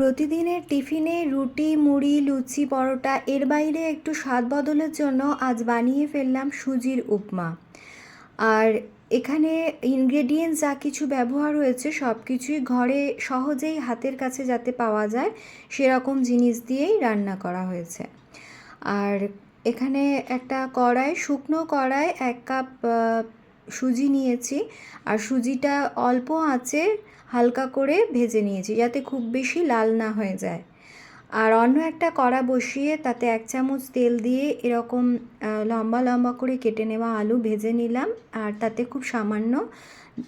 প্রতিদিনের টিফিনে রুটি, মুড়ি, লুচি, পরোটা, এর বাইরে একটু স্বাদ বদলের জন্য আজ বানিয়ে ফেললাম সুজির উপমা। আর এখানে ইনগ্রেডিয়েন্টস যা কিছু ব্যবহার হয়েছে সব কিছুই ঘরে সহজেই হাতের কাছে যাতে পাওয়া যায়, সেরকম জিনিস দিয়েই রান্না করা হয়েছে। আর এখানে একটা কড়াই, শুকনো কড়াই, এক কাপ সুজি নিয়েছি আর সুজিটা অল্প আঁচে হালকা করে ভেজে নিয়েছি যাতে খুব বেশি লাল না হয়ে যায়। আর অন্য একটা কড়া বসিয়ে তাতে এক চামচ তেল দিয়ে এরকম লম্বা লম্বা করে কেটে নেওয়া আলু ভেজে নিলাম আর তাতে খুব সামান্য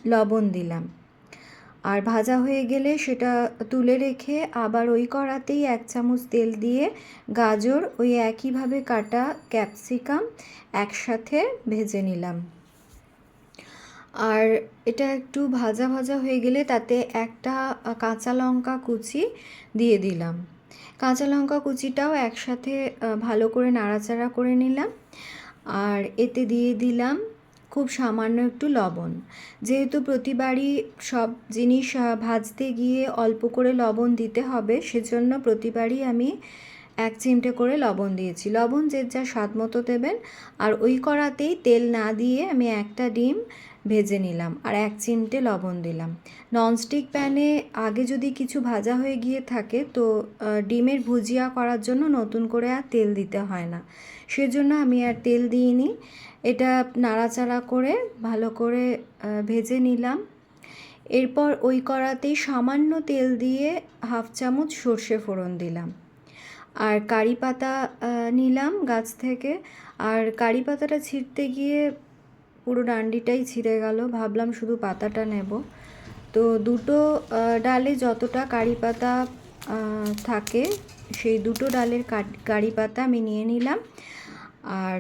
লবণ দিলাম। আর ভাজা হয়ে গেলে সেটা তুলে রেখে আবার ওই কড়াতেই এক চামচ তেল দিয়ে গাজর ওই একইভাবে কাটা ক্যাপসিকাম একসাথে ভেজে নিলাম। আর এটা একটু ভাজা ভাজা হয়ে গেলে তাতে একটা কাঁচা লঙ্কা কুচি দিয়ে দিলাম। কাঁচা লঙ্কা কুচিটাও একসাথে ভালো করে নাড়াচাড়া করে নিলাম। আর এতে দিয়ে দিলাম খুব সামান্য একটু লবণ। যেহেতু প্রতিবারই সব জিনিস ভাজতে গিয়ে অল্প করে লবণ দিতে হবে, সেজন্য প্রতিবারই আমি এক চিমটে করে লবণ দিয়েছি। লবণ যে যা স্বাদ মতো দেবেন। আর ওই কড়াতেই তেল না দিয়ে আমি একটা ডিম ভেজে নিলাম আর এক চিমটে লবণ দিলাম। ননস্টিক প্যানে আগে যদি কিছু ভাজা হয়ে গিয়ে থাকে তো ডিমের ভুজিয়া করার জন্য নতুন করে আর তেল দিতে হয় না। সেজন্য আমি আর তেল দিইনি। এটা নাড়াচাড়া করে ভালো করে ভেজে নিলাম। এরপর ওই কড়াতেই সামান্য তেল দিয়ে হাফ চামচ সর্ষে ফোড়ন দিলাম। আর কারি পাতা নিলাম গাছ থেকে। আর কারি পাতাটা ছিঁড়তে গিয়ে পুরো ডান্ডিটাই ছিঁড়ে গেল। ভাবলাম শুধু পাতাটা নেব। তো দুটো ডালে যতটা কারি পাতা থাকে, সেই দুটো ডালের কারি পাতা আমি নিয়ে নিলাম। আর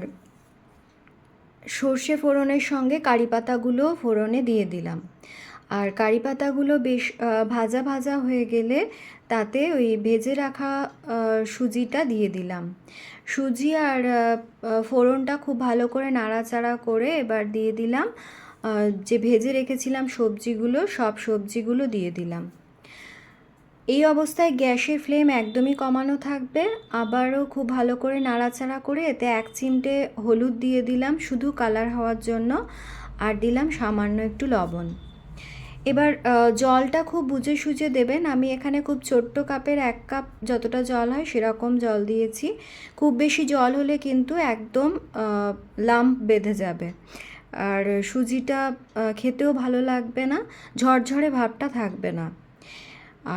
সর্ষে ফোড়নের সঙ্গে কারি পাতাগুলো ফোড়নে দিয়ে দিলাম। আর কারি পাতাগুলো বেশ ভাজা ভাজা হয়ে গেলে তাতে ওই ভেজে রাখা সুজিটা দিয়ে দিলাম। সুজি আর ফোড়নটা খুব ভালো করে নাড়াচাড়া করে এবার দিয়ে দিলাম। যে ভেজে রেখেছিলাম সবজিগুলো, সব সবজিগুলো দিয়ে দিলাম। এই অবস্থায় গ্যাসের ফ্লেম একদমই কমানো থাকবে। আবারও খুব ভালো করে নাড়াচাড়া করে এতে এক চিমটে হলুদ দিয়ে দিলাম শুধু কালার হওয়ার জন্য। আর দিলাম সামান্য একটু লবণ। এবার জলটা খুব বুঝে সুঝে দেবেন। আমি এখানে খুব ছোট্ট কাপের এক কাপ যতটা জল হয় সেরকম জল দিয়েছি। খুব বেশি জল হলে কিন্তু একদম লাম্প বেঁধে যাবে। আর সুজিটা খেতেও ভালো লাগবে না, ঝরঝরে ভাবটা থাকবে না।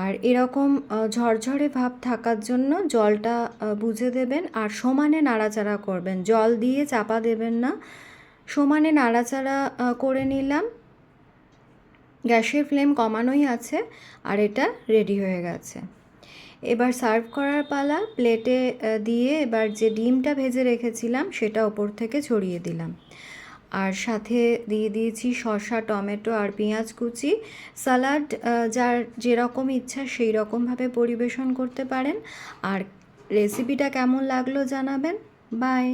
আর এরকম ঝরঝরে ভাব থাকার জন্য জলটা বুঝে দেবেন। আর সমানে নাড়াচাড়া করবেন। জল দিয়ে চাপা দেবেন না। সমানে নাড়াচাড়া করে নিলাম। গ্যাসের ফ্লেম কমানোই আছে আর এটা রেডি হয়ে গেছে। এবার সার্ভ করার পালা প্লেটে দিয়ে এবার যে ডিমটা ভেজে রেখেছিলাম সেটা ওপর থেকে ছড়িয়ে দিলাম। আর সাথে দিয়ে দিয়েছি শসা, টমেটো আর পেঁয়াজ কুচি। স্যালাড যার যেরকম ইচ্ছা সেই রকমভাবে পরিবেশন করতে পারেন। আর রেসিপিটা কেমন লাগল জানাবেন। বাই।